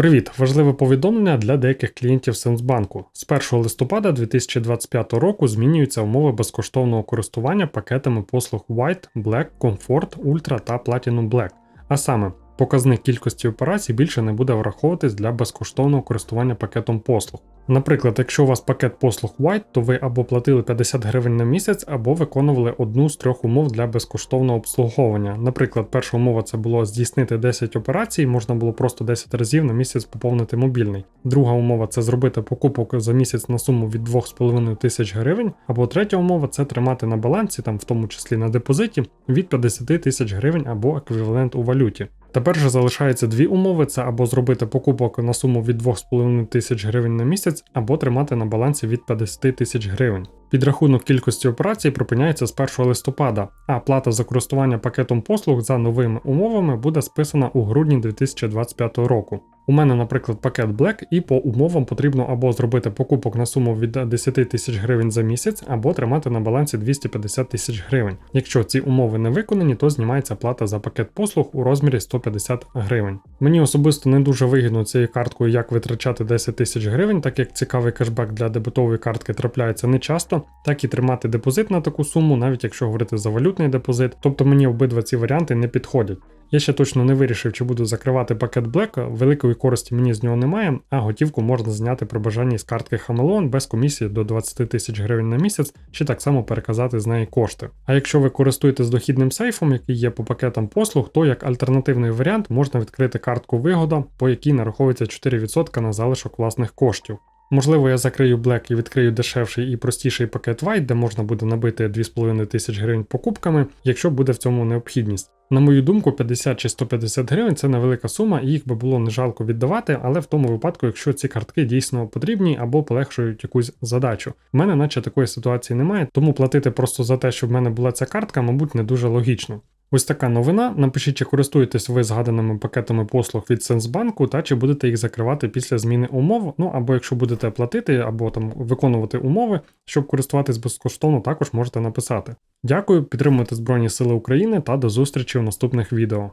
Привіт! Важливе повідомлення для деяких клієнтів Сенсбанку. З 1 листопада 2025 року змінюються умови безкоштовного користування пакетами послуг White, Black, Comfort, Ultra та Platinum Black. А саме, показник кількості операцій більше не буде враховуватись для безкоштовного користування пакетом послуг. Наприклад, якщо у вас пакет послуг White, то ви або платили 50 гривень на місяць, або виконували одну з трьох умов для безкоштовного обслуговування. Наприклад, перша умова це було здійснити 10 операцій, можна було просто 10 разів на місяць поповнити мобільний. Друга умова це зробити покупок за місяць на суму від 2,5 тисяч гривень. Або третя умова це тримати на балансі, там в тому числі на депозиті, від 50 тисяч гривень або еквівалент у валюті. Тепер же залишається дві умови: це або зробити покупок на суму від 2,5 тисяч гривень на місяць, або тримати на балансі від 50 тисяч гривень. Підрахунок кількості операцій припиняється з 1 листопада, а плата за користування пакетом послуг за новими умовами буде списана у грудні 2025 року. У мене, наприклад, пакет Black, і по умовам потрібно або зробити покупок на суму від 10 тисяч гривень за місяць, або тримати на балансі 250 тисяч гривень. Якщо ці умови не виконані, то знімається плата за пакет послуг у розмірі 150 гривень. Мені особисто не дуже вигідно цією карткою, як витрачати 10 тисяч гривень, так як цікавий кешбек для дебетової картки трапляється не часто, так і тримати депозит на таку суму, навіть якщо говорити за валютний депозит. Тобто мені обидва ці варіанти не підходять. Я ще точно не вирішив, чи буду закривати пакет Black, великої користі мені з нього немає, а готівку можна зняти при бажанні з картки Хамелеон без комісії до 20 тисяч гривень на місяць, чи так само переказати з неї кошти. А якщо ви користуєтесь дохідним сейфом, який є по пакетам послуг, то як альтернативний варіант можна відкрити картку вигода, по якій нараховується 4% на залишок власних коштів. Можливо, я закрию Black і відкрию дешевший і простіший пакет White, де можна буде набити 2,5 тисяч гривень покупками, якщо буде в цьому необхідність. На мою думку, 50 чи 150 гривень це невелика сума, і їх би було не жалко віддавати, але в тому випадку, якщо ці картки дійсно потрібні або полегшують якусь задачу. У мене наче такої ситуації немає, тому платити просто за те, щоб в мене була ця картка, мабуть, не дуже логічно. Ось така новина. Напишіть, чи користуєтесь ви згаданими пакетами послуг від Сенсбанку, та чи будете їх закривати після зміни умов. Ну або якщо будете платити, або там виконувати умови, щоб користуватись безкоштовно, також можете написати. Дякую, підтримуйте Збройні Сили України та до зустрічі в наступних відео.